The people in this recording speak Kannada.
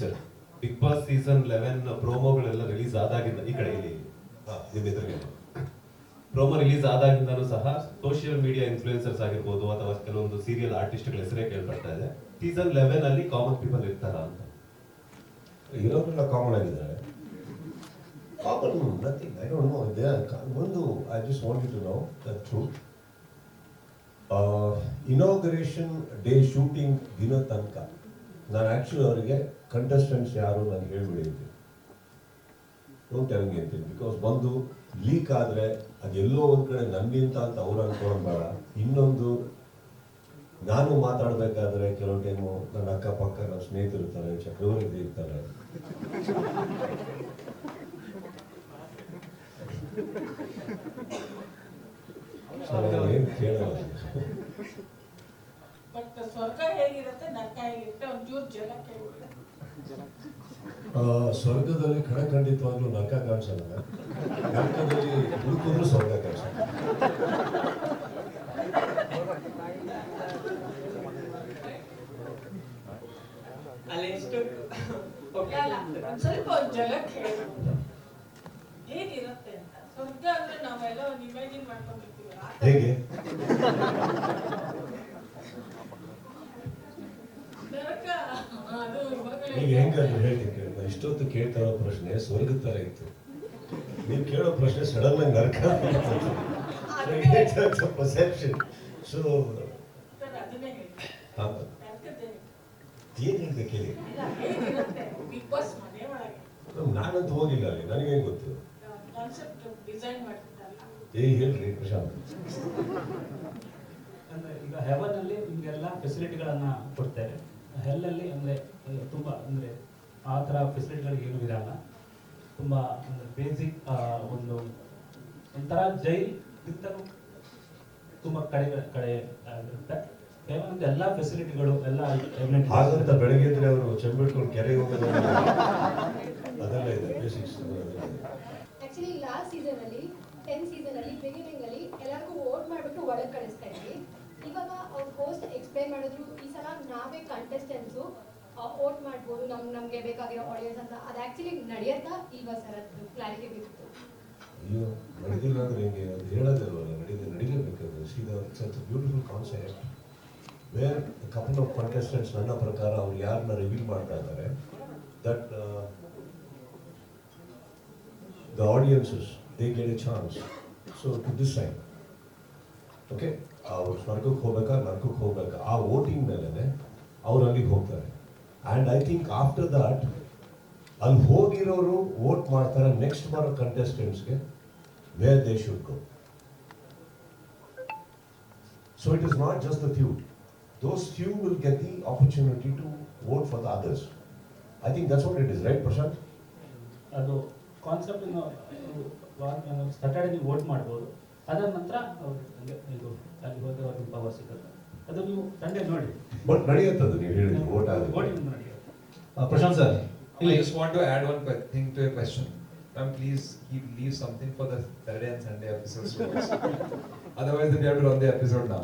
Sir big boss season eleven ಪ್ರೋಮೋಗಳೆಲ್ಲ release ಆದಾಗಿಂದ ಈ ಕಡೆ ಇಲ್ಲಿ ನಿಮ್ಮ ಎದುರಿಗೆ. ಪ್ರೋಮೋ ರಿಲೀಸ್ ಆದಾಗಿಂದನೂ ಸಹ ಸೋಷಿಯಲ್ ಮೀಡಿಯಾ ಇನ್ಫ್ಲೂಯೆನ್ಸರ್ಸ್ ಆಗಿರ್ಬೋದು ಅಥವಾ ಕೆಲವೊಂದು ಸೀರಿಯಲ್ ಆರ್ಟಿಸ್ಟ್ಗಳ ಹೆಸರೇ ಕೇಳ್ಬರ್ತಾ ಇದೆ. ಸೀಸನ್ ಲೆವೆನ್ ಅಲ್ಲಿ ಕಾಮನ್ ಪೀಪಲ್ ಇರ್ತಾರ ಅಂತ. ಇರೋರೆಲ್ಲ ಕಾಮನ್ ಆಗಿದ್ದಾರೆ. Common nothing I don't know ಒಂದು I just want to know the truth inauguration day shooting ದಿನ ತನಕ. ನಾನು ಆ್ಯಕ್ಚುಲಿ ಅವರಿಗೆ ಕಂಟೆಸ್ಟೆಂಟ್ಸ್ ಯಾರು ನಾನು ಹೇಳ್ಬಿಟ್ಟಿದ್ದೆ ಡೋಂಟ್ ಮಿ ಅಂತೀನಿ ಬಿಕಾಸ್ ಬಂದು ಲೀಕ್ ಆದರೆ ಅದೆಲ್ಲೋ ಒಂದು ಕಡೆ ನನ್ನಿಂತ ಅಂತ ಅವ್ರು ಅನ್ಕೊಳ್ಳೋದು ಬೇಡ. ಇನ್ನೊಂದು ನಾನು ಮಾತಾಡಬೇಕಾದ್ರೆ ಕೆಲವು ಟೈಮು ನನ್ನ ಅಕ್ಕಪಕ್ಕ ನನ್ನ ಸ್ನೇಹಿತರು ಇರ್ತಾರೆ ಚಕ್ರವರ್ತಿ ಇರ್ತಾರೆ. ಏನು ಕೇಳಲ್ಲ ಬಟ್ ಸ್ವರ್ಗ ಹೇಗಿರುತ್ತೆ ನರಕ ಹೇಗಿರುತ್ತೆ ಒಂಚೂರು ಜಲಕ್ಕೆ ಸ್ವರ್ಗದಲ್ಲಿ ಖಡ ಖಂಡಿತವಾಗ್ಲೂ ನರಕ ಕಾಣಿಸಲ್ಲ ನರಕದಲ್ಲಿ ಹುಡುಕಿದ್ರು ಸ್ವರ್ಗ ಕಾಣಿಸಲ್ಲ ಅಲ್ಲಿ ಎಷ್ಟು? ಅಲ್ಲ ಸ್ವಲ್ಪ ಜಲಕ್ಕೆ ಹೇಗಿರುತ್ತೆ ಹೇಗಿರುತ್ತೆ ಅಂತ. ಸ್ವರ್ಗ ಅಂದ್ರೆ ನಾವೆಲ್ಲ ಒಂದು ಇಮ್ಯಾಜಿನ್ ಮಾಡ್ಕೊಂಡಿರ್ತೀವಿ ಹೇಗೆ? ಅದು ಈಗ ಹೆಂಗಂದ್ರೆ ಹೇಳ್ತೀನಿ ಕೇಳಿದ ಇಷ್ಟೊತ್ತು ಕೇಳ್ತಾ ಇರೋ ಪ್ರಶ್ನೆ ಸ್ವರ್ಗದ ತರ ಇತ್ತು. ನೀವು ಕೇಳೋ ಪ್ರಶ್ನೆ ಸಡನ್ ಆಗಿ ನರಕ ಪರ್ಸೆಪ್ಷನ್ ಸೊ ಏನು ಹೇಳಿದೆ ಕೇಳಿ? ನಾನಂತೂ ಹೋಗಿಲ್ಲ ಅಲ್ಲಿ. ನನಗೇನು ಗೊತ್ತು? ಏ, ಹೇಳ್ರಿ ಪ್ರಶಾಂತ್. ಈಗ ಹೆವನ್ ಅಲ್ಲಿ ನಿಮ್ಗೆಲ್ಲ ಫೆಸಿಲಿಟಿಗಳನ್ನ ಕೊಡ್ತಾರೆ. ಹೆಲ್ಲಲ್ಲಿ ಅಂದರೆ ತುಂಬ ಅಂದರೆ ಆ ಥರ ಫೆಸಿಲಿಟಿಗಳು ಏನು ಇರಲ್ಲ. ತುಂಬ ಅಂದರೆ ಬೇಸಿಕ್ ಒಂದು ಒಂಥರ ಜೈಲ್ ತುಂಬ ತುಂಬಾ ಕಡೆ ಆಗಿರುತ್ತೆ ಹೆವನ್ ಅಂದ್ರೆ ಎಲ್ಲ ಫೆಸಿಲಿಟಿಗಳು ಎಲ್ಲ ಹಾಗಂತ ಬೆಳಗ್ಗೆ ಅವರು ಚೆಂಬಿಟ್ಕೊಂಡು ಕೆರೆಗೆ ಹೋಗೋದು ಅದೆಲ್ಲ ಇದೆ ಬೇಸಿಕ್ಸ್ ಆಕ್ಚುಲಿ ಲಾಸ್ಟ್ ಸೀಸನ್ ಅಲ್ಲಿ ಟೆನ್ ಸೀಸನ್ ಅಲ್ಲಿ ಬಿಗಿನಿಂಗ್ ಅಲ್ಲಿ ಎಲ್ಲರಿಗೂ ವೋಟ್ ಮಾಡ್ಬಿಟ್ಟು ಒಳಗೆ ಕಳಿಸ್ತಾ ಇದ್ವಿ. ಹೋಸ್ಟ್ ಎಕ್ಸ್ಪ್ಲೈನ್ ಮಾಡಿದ್ರು, ಈ ಸಲ ನಾವೇ ಕಂಟೆಸ್ಟೆಂಟ್ಸು ವೋಟ್ ಮಾಡ್ಬೋದು, ನಮ್, ನಮಗೆ ಬೇಕಾಗಿರೋ ಆಡಿಯನ್ಸ್ ಅಂತ. ಅದು ಆಕ್ಚುಲಿ ನಡೆಯತ್ತಾ ಇಲ್ವಾ ಸರ್? ಅದು ಕ್ಲಾರಿಟಿ ಬೇಕಿತ್ತು. ಅಯ್ಯೋ, ನಡೆದಿಲ್ಲ ಅಂದ್ರೆ ಹೆಂಗೆ? ಅದು ಹೇಳೋದಲ್ವಲ್ಲ ನಡೀದೆ ನಡೀಲೇಬೇಕಾದ್ರೆ beautiful concept where couple of contestants ನನ್ನ ಪ್ರಕಾರ, ಅವ್ರು ಯಾರನ್ನ ರಿವೀಲ್ ಮಾಡ್ತಾ ಇದ್ದಾರೆ. That the audiences they get a chance so to decide okay ಅವ್ರು ಸ್ವರ್ಗಕ್ಕೆ ಹೋಗ್ಬೇಕಾ, ನರ್ಕಕ್ಕೆ ಹೋಗ್ಬೇಕಾ? ಆ ವೋಟಿಂಗ್ ಮೇಲೆ ಅವ್ರು ಅಲ್ಲಿಗೆ ಹೋಗ್ತಾರೆ. And I think after that ಅಲ್ಲಿ ಹೋಗಿರೋರು ವೋಟ್ ಮಾಡ್ತಾರೆ ನೆಕ್ಸ್ಟ್ ಬರೋ ಕಂಟೆಸ್ಟೆಂಟ್ಸ್ಗೆ where they should go so it is not just the few those few will get the opportunity to vote for the others I think that's what it is right Prashant ಅದು ಕಾನ್ಸೆಪ್ಟ್ ಸ್ಯಾಟರ್ಡೇ ನೀವು ವೋಟ್ ಮಾಡ್ಬೋದು. ಅದರ ನಂತರ ಅವರು ಹಂಗೆ ಇದು ಅಲ್ಲಿ ಹೋದ್ರೆ ಅವ್ರಿಗೆ ಪವರ್ ಸಿಗುತ್ತೆ ಅದು ನೀವು ಸಂಡೇ ನೋಡಿ ಬಟ್ ನಡೆಯುತ್ತದು ನೀವು ಹೇಳಿದ್ರು ವೋಟ್ ಆಗುತ್ತೆ Uh, I just want to add one que- thing to your question. Ma'am, please keep leave something for the Saturday and Sunday episodes. Otherwise, we have to run the episode now.